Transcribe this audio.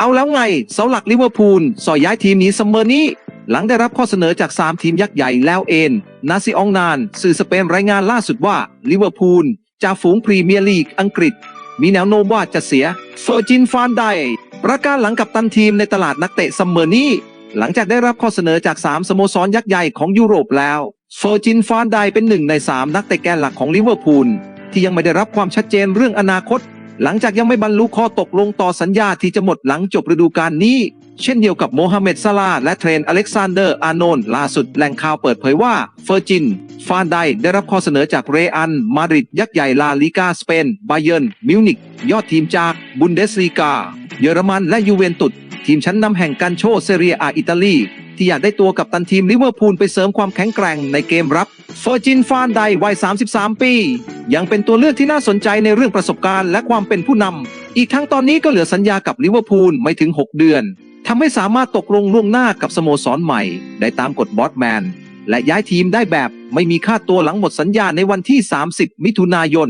เอาแล้วไงเสาหลักลิเวอร์พูลสอยย้ายทีมหนี้ซัมเมอร์นี้ หลังได้รับข้อเสนอจาก 3 ทีมยักษ์ใหญ่แล้วเอนนาซิอองนาน สื่อสเปนรายงานล่าสุดว่าลิเวอร์พูลจ่าฝูงพรีเมียร์ลีกอังกฤษ มีแนวโน้มว่าจะเสียเฟอร์จินฟานไดประกาศหลังกับตันทีมในตลาดนักเตะซัมเมอร์นี้ หลังจากได้รับข้อเสนอจาก 3 สโมสรยักษ์ใหญ่ของยุโรปแล้วเฟอร์จินฟานไดเป็นหนึ่งใน 3 นักเตะแกนหลักของลิเวอร์พูลที่ยังไม่ได้รับความชัดเจนเรื่องอนาคต หลังจากยังไม่บรรลุข้อตกลงต่อสัญญาที่จะหมดหลังจบฤดูกาลนี้ เช่นเดียวกับโมฮัมเหม็ดซาลาห์และเทรนอเล็กซานเดอร์ อาร์โนนล่าสุดแหล่งข่าวเปิดเผยว่าเฟอร์จิน ฟานไดได้รับข้อเสนอจากเรอัน มาดริดยักษ์ใหญ่ลาลิกาสเปนบาเยิร์นมิวนิกยอดทีมจากบุนเดสลีกา เยอรมันและยูเวนตุสทีมชั้นนำแห่งกันโชเซเรียอาอิตาลี ที่อยากได้ตัวกับตันทีมลิเวอร์พูลไปเสริมความแข็งแกร่งในเกมรับเฟอร์จินฟานไดวัย 33 ปี ยังเป็นตัวเลือกที่น่าสนใจในเรื่องประสบการณ์และความเป็นผู้นำอีกทั้งตอนนี้ก็เหลือสัญญากับลิเวอร์พูลไม่ถึง 6 เดือนทำให้สามารถตกลงล่วงหน้ากับสโมสรใหม่ ได้ตามกฎบอสแมนและย้ายทีมได้แบบไม่มีค่าตัวหลังหมดสัญญาในวันที่ 30 มิถุนายน